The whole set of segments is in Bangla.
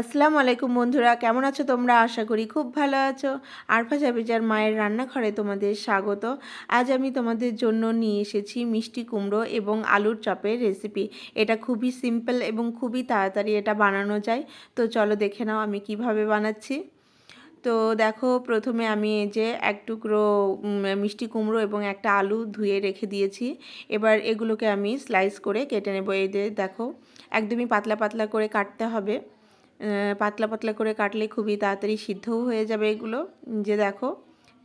আসসালামু আলাইকুম বন্ধুরা, কেমন আছো তোমরা? আশা করি খুব ভালো আছো। আরফা জাবিজার মায়ের রান্নাঘরে তোমাদের স্বাগত। আজ আমি তোমাদের জন্য নিয়ে এসেছি মিষ্টি কুমড়ো এবং আলুর চপের রেসিপি এটা খুবই সিম্পল এবং খুবই তাড়াতাড়ি এটা বানানো যায়। তো চলো দেখে নাও আমি কীভাবে বানাচ্ছি। তো দেখো, প্রথমে আমি এই যে এক টুকরো মিষ্টি কুমড়ো এবং একটা আলু ধুয়ে রেখে দিয়েছি। এবার এগুলোকে আমি স্লাইস করে কেটে নেব। যে দেখো, একদমই পাতলা পাতলা করে কাটতে হবে। পাতলা পাতলা করে কাটলে খুবই তাড়াতাড়ি সিদ্ধও হয়ে যাবে এগুলো। যে দেখো,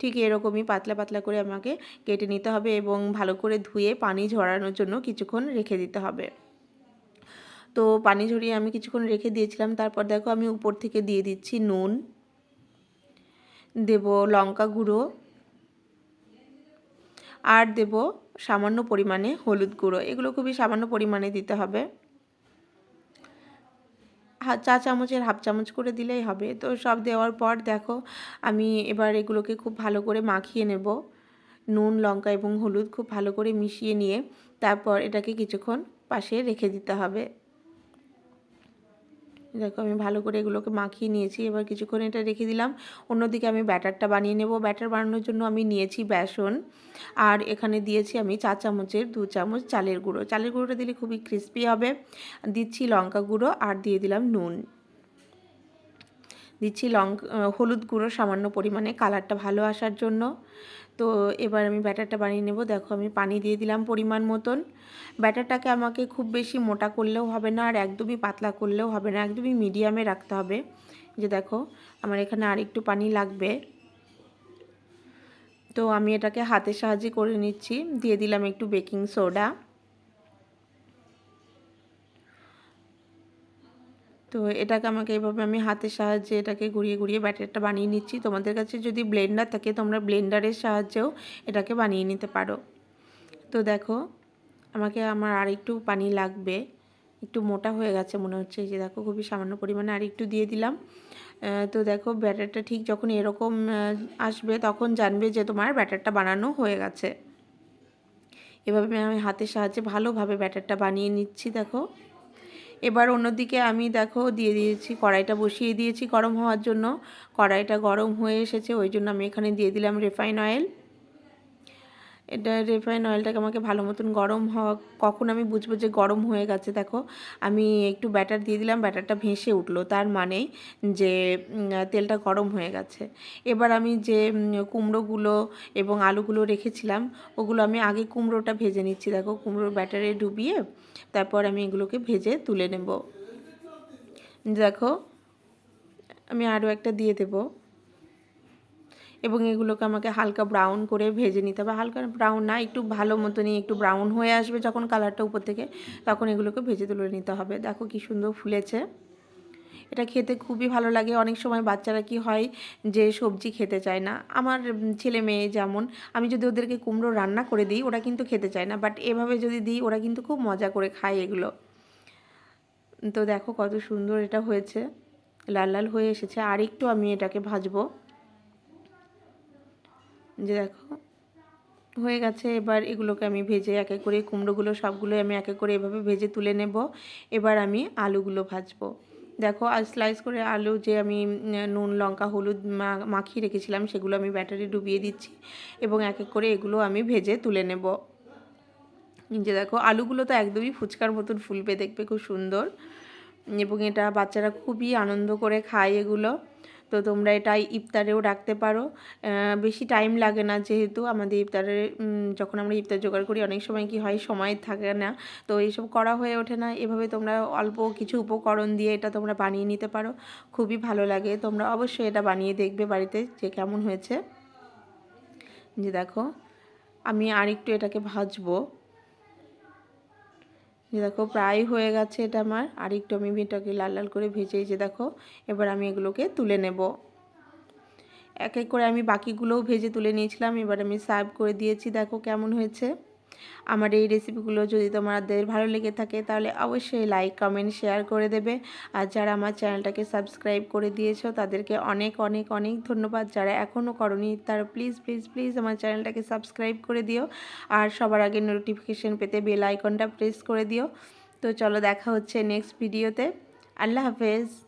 ঠিক এরকমই পাতলা পাতলা করে আমাকে কেটে নিতে হবে এবং ভালো করে ধুয়ে পানি ঝরানোর জন্য কিছুক্ষণ রেখে দিতে হবে। তো পানি ঝরিয়ে আমি কিছুক্ষণ রেখে দিয়েছিলাম। তারপর দেখো আমি উপর থেকে দিয়ে দিচ্ছি নুন, দেব লঙ্কা গুঁড়ো আর দেব সামান্য পরিমাণে হলুদ গুঁড়ো। এগুলো খুবই সামান্য পরিমাণে দিতে হবে। চা চামচের হাফ চামচ করে দিলেই হবে। তো সব দেওয়ার পর দেখো, আমি এবার এগুলোকে খুব ভালো করে মাখিয়ে নেব। নুন, লঙ্কা এবং হলুদ খুব ভালো করে মিশিয়ে নিয়ে তারপর এটাকে কিছুক্ষণ পাশে রেখে দিতে হবে। দেখো, আমি ভালো করে এগুলোকে মাখিয়ে নিয়েছি, এবার কিছুক্ষণ এটা রেখে দিলাম। অন্যদিকে আমি ব্যাটারটা বানিয়ে নেব। ব্যাটার বানানোর জন্য আমি নিয়েছি বেসন, আর এখানে দিয়েছি আমি চা চামচের দু চামচ চালের গুঁড়ো। চালের গুঁড়োটা দিলে খুবই ক্রিস্পি হবে। দিচ্ছি লঙ্কা গুঁড়ো, আর দিয়ে দিলাম নুন। দিচ্ছি লঙ্কা হলুদ গুঁড়ো সামান্য পরিমাণে, কালারটা ভালো আসার জন্য। তো এবার আমি ব্যাটারটা বানিয়ে নেব। দেখো, আমি পানি দিয়ে দিলাম পরিমাণ মতন। ব্যাটারটাকে আমাকে খুব বেশি মোটা করলেও হবে না, আর একদমই পাতলা করলেও হবে না, একদমই মিডিয়ামে রাখতে হবে। যে দেখো, আমার এখানে আর একটু পানি লাগবে। তো আমি এটাকে হাতের সাহায্যে করে নিচ্ছি। দিয়ে দিলাম একটু বেকিং সোডা। তো এটাকে আমাকে এভাবে আমি হাতের সাহায্যে এটাকে ঘুরিয়ে ঘুরিয়ে ব্যাটারটা বানিয়ে নিচ্ছি। তোমাদের কাছে যদি ব্লেন্ডার থাকে তোমরা ব্লেন্ডারের সাহায্যেও এটাকে বানিয়ে নিতে পারো। তো দেখো, আমাকে আমার আর একটু পানি লাগবে। একটু মোটা হয়ে গেছে মনে হচ্ছে। যে দেখো, খুবই সামান্য পরিমাণে আর একটু দিয়ে দিলাম। তো দেখো, ব্যাটারটা ঠিক যখন এরকম আসবে তখন জানবে যে তোমার ব্যাটারটা বানানো হয়ে গেছে। এভাবে আমি হাতের সাহায্যে ভালোভাবে ব্যাটারটা বানিয়ে নিচ্ছি, দেখো। এবার অন্যদিকে আমি দেখো দিয়ে দিয়েছি, কড়াইটা বসিয়ে দিয়েছি গরম হওয়ার জন্য। কড়াইটা গরম হয়ে এসেছে, ওই জন্য আমি এখানে দিয়ে দিলাম রিফাইন অয়েল। এটা রিফাইন অয়েলটাকে আমাকে ভালো মতন গরম হওয়া, কখন আমি বুঝব যে গরম হয়ে গেছে? দেখো, আমি একটু ব্যাটার দিয়ে দিলাম, ব্যাটারটা ভেসে উঠল। তার মানেই যে তেলটা গরম হয়ে গেছে। এবার আমি যে কুমড়োগুলো এবং আলুগুলো রেখেছিলাম, ওগুলো আমি আগে কুমড়োটা ভেজে নিচ্ছি। দেখো, কুমড়োর ব্যাটারে ডুবিয়ে তারপর আমি এগুলোকে ভেজে তুলে নেব। দেখো, আমি আরও একটা দিয়ে দেবো। এবং এগুলোকে আমাকে হালকা ব্রাউন করে ভেজে নিতে হবে। হালকা ব্রাউন না, একটু ভালো মতনই একটু ব্রাউন হয়ে আসবে যখন কালারটা উপর থেকে, তখন এগুলোকে ভেজে তুলে নিতে হবে। দেখো কি সুন্দর ফুলেছে। এটা খেতে খুবই ভালো লাগে। অনেক সময় বাচ্চারা কি হয় যে সবজি খেতে চায় না। আমার ছেলে মেয়ে যেমন, আমি যদি ওদেরকে কুমড়ো রান্না করে দিই, ওরা কিন্তু খেতে চায় না। বাট এভাবে যদি দিই, ওরা কিন্তু খুব মজা করে খায় এগুলো। তো দেখো কত সুন্দর এটা হয়েছে। লাল লাল হয়ে এসেছে। আর একটু আমি এটাকে ভাজবো। যে দেখো, হয়ে গেছে। এবার এগুলোকে আমি ভেজে এক এক করে কুমড়োগুলো সবগুলো আমি এক এক করে এভাবে ভেজে তুলে নেব। এবার আমি আলুগুলো ভাজবো। দেখো আর স্লাইস করে আলু যে আমি নুন, লঙ্কা, হলুদ মাখিয়ে রেখেছিলাম, সেগুলো আমি ব্যাটারি ডুবিয়ে দিচ্ছি এবং এক এক করে এগুলো আমি ভেজে তুলে নেব। যে দেখো, আলুগুলো তো একদমই ফুচকার মতন ফুলবে, দেখবে খুব সুন্দর। এবং এটা বাচ্চারা খুবই আনন্দ করে খায় এগুলো। তো তোমরা এটা ইফতারেও রাখতে পারো। বেশি টাইম লাগে না যেহেতু আমাদের ইফতারে যখন আমরা ইফতার জোগাড় করি অনেক সময় কি হয় সময় থাকে না। তো এইসব করা হয়ে ওঠে না। এভাবে তোমরা অল্প কিছু উপকরণ দিয়ে এটা তোমরা বানিয়ে নিতে পারো। খুবই ভালো লাগে। তোমরা অবশ্যই এটা বানিয়ে দেখবে বাড়িতে যে কেমন হয়েছে। যে দেখো, আমি আরেকটু এটাকে ভাজবো। যে দেখো, প্রায় হয়ে গেছে এটা আমার। আর একটু আমি ভিটাকে লাল লাল করে ভেজেই যে দেখো, এবার আমি এগুলোকে তুলে নেব। এক এক করে আমি বাকিগুলোও ভেজে তুলে নিয়েছিলাম। এবার আমি সার্ভ করে দিয়েছি। দেখো কেমন হয়েছে। আমার এই রেসিপিগুলো যদি তোমাদের ভালো লেগে থাকে, তাহলে অবশ্যই লাইক কমেন্ট শেয়ার করে দেবে। আর যারা আমার চ্যানেলটাকে সাবস্ক্রাইব করে দিয়েছ, তাদেরকে অনেক অনেক অনেক ধন্যবাদ। যারা এখনও করনি, তারা প্লিজ প্লিজ প্লিজ আমার চ্যানেলটাকে সাবস্ক্রাইব করে দিও। আর সবার আগে নোটিফিকেশান পেতে বেল আইকনটা প্রেস করে দিও। তো চলো দেখা হচ্ছে নেক্সট ভিডিওতে আল্লাহ হাফেজ।